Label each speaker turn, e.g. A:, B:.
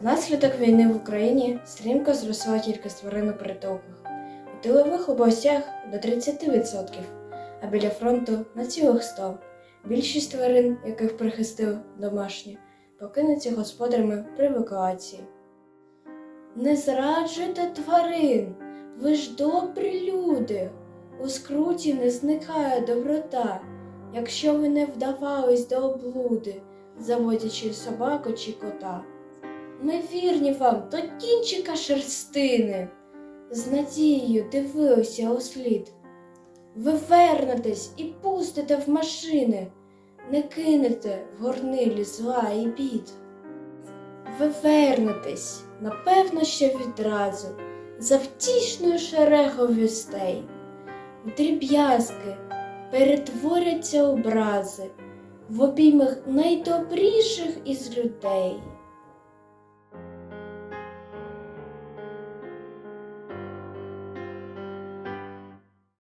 A: Внаслідок війни в Україні стрімко зросла кількість тварин у притулках. У тилових областях до 30%, а біля фронту на цілих 100%. Більшість тварин, яких прихистив домашні, покинуті господарями при евакуації. Не зраджуйте тварин, ви ж добрі люди. У скруті не зникає доброта, якщо ви не вдавались до облуди, заводячи собаку чи кота. Ми вірні вам до кінчика шерстини, з надією дивилися у слід. Ви вернетесь і пустите в машини, не кинете в горнилі зла і бід. Ви вернетесь, напевно, ще відразу, за втішною шерегою вістей. В дріб'язки перетворяться образи в обіймах найдобріших із людей.